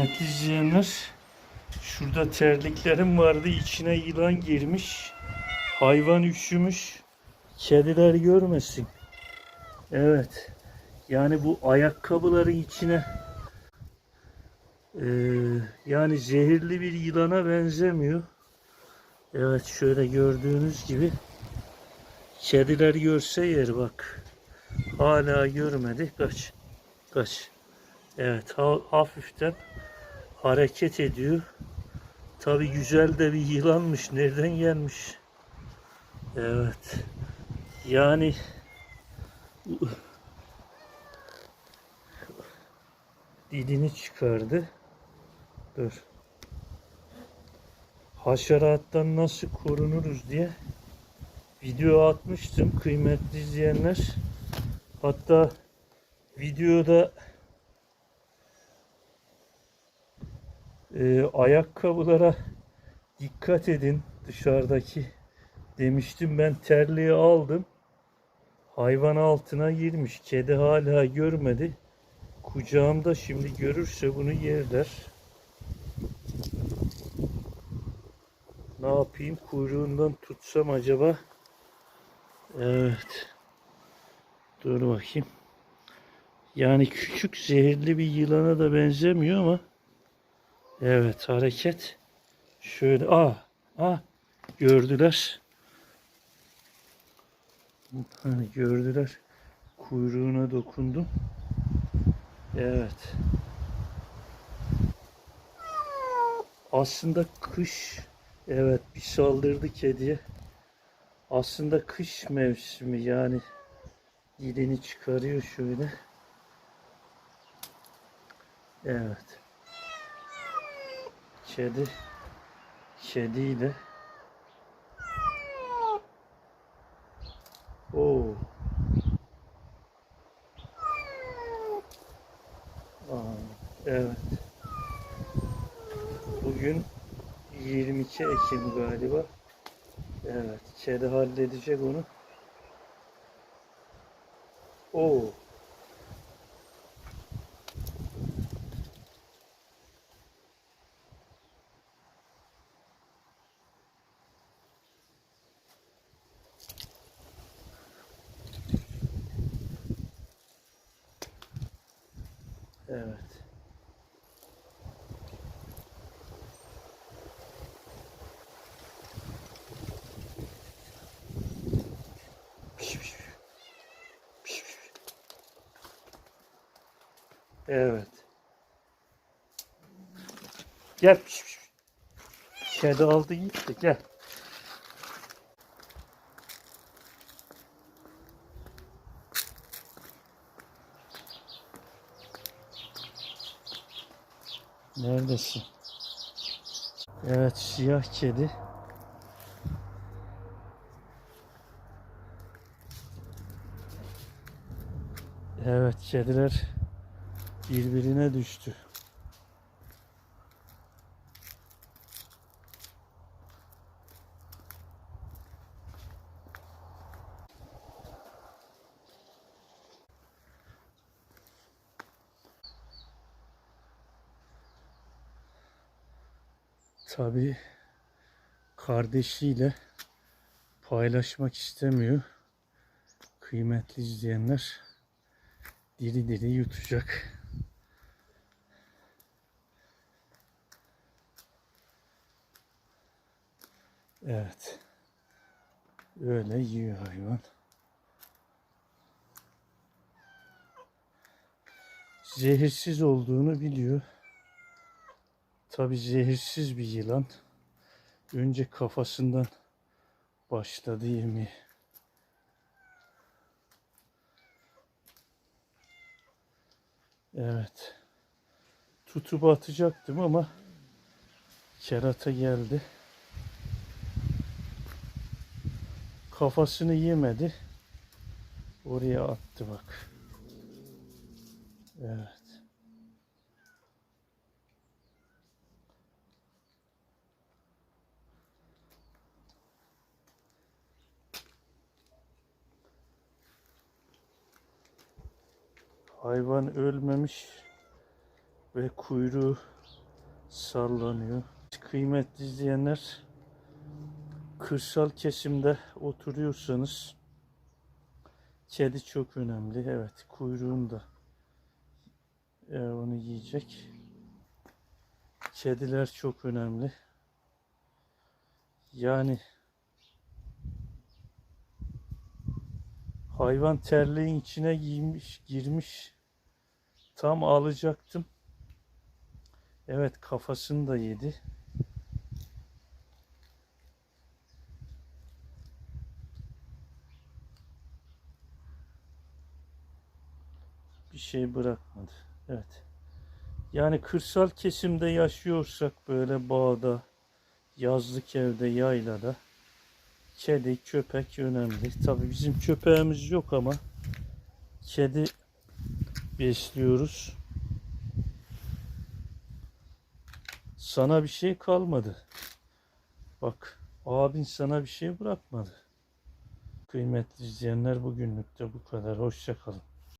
Kıymetli izleyenler, şurada terliklerim vardı, içine yılan girmiş, hayvan üşümüş, kediler görmesin. Evet, yani bu ayakkabıların içine, eee, yani zehirli bir yılana benzemiyor. Evet, şöyle gördüğünüz gibi, kediler görse yer bak. Hala görmedi, kaç, kaç. Evet, ha- hafiften hareket ediyor. Tabi güzel de bir yılanmış. Nereden gelmiş? Evet. Yani dilini çıkardı. Dur. Haşerattan nasıl korunuruz diye video atmıştım kıymetli izleyenler. Hatta videoda e, ayakkabılara dikkat edin dışarıdaki demiştim ben terliği aldım. Hayvan altına girmiş kedi hala görmedi. Kucağımda şimdi görürse bunu yerler. Ne yapayım kuyruğundan tutsam acaba? Evet. Dur bakayım. Yani küçük zehirli bir yılana da benzemiyor ama Evet hareket. Şöyle ah ah gördüler. Hani gördüler. Kuyruğuna dokundum. Evet. Aslında kış evet bir saldırdı kediye. Aslında kış mevsimi yani dilini çıkarıyor şöyle. Evet. Kedi kediyle Oo. Aa, evet. Bugün 22 Ekim galiba. Evet. Kedi halledecek onu. Oo. Evet. Evet. Gel. Kedi aldı gitti. Gel. Neredesin? Evet siyah kedi. Evet kediler birbirine düştü. Tabii kardeşiyle paylaşmak istemiyor. Kıymetli izleyenler diri diri yutacak. Evet. Öyle yiyor hayvan. Zehirsiz olduğunu biliyor. Tabi zehirsiz bir yılan. Önce kafasından başladı yemeye. Evet. Tutup atacaktım ama kerata geldi. Kafasını yemedi. Oraya attı bak. Evet. Hayvan ölmemiş ve kuyruğu sallanıyor. Kıymetli izleyenler, kırsal kesimde oturuyorsanız kedi çok önemli. Evet, kuyruğunda e, onu yiyecek. Kediler çok önemli. Yani hayvan terliğin içine giymiş, girmiş. Tam alacaktım. Evet kafasını da yedi. Bir şey bırakmadı. Evet. Yani kırsal kesimde yaşıyorsak böyle bağda, yazlık evde, yaylada kedi, köpek önemli. Tabii bizim köpeğimiz yok ama kedi besliyoruz. Sana bir şey kalmadı. Bak abin sana bir şey bırakmadı. Kıymetli izleyenler bugünlük de bu kadar. Hoşça kalın.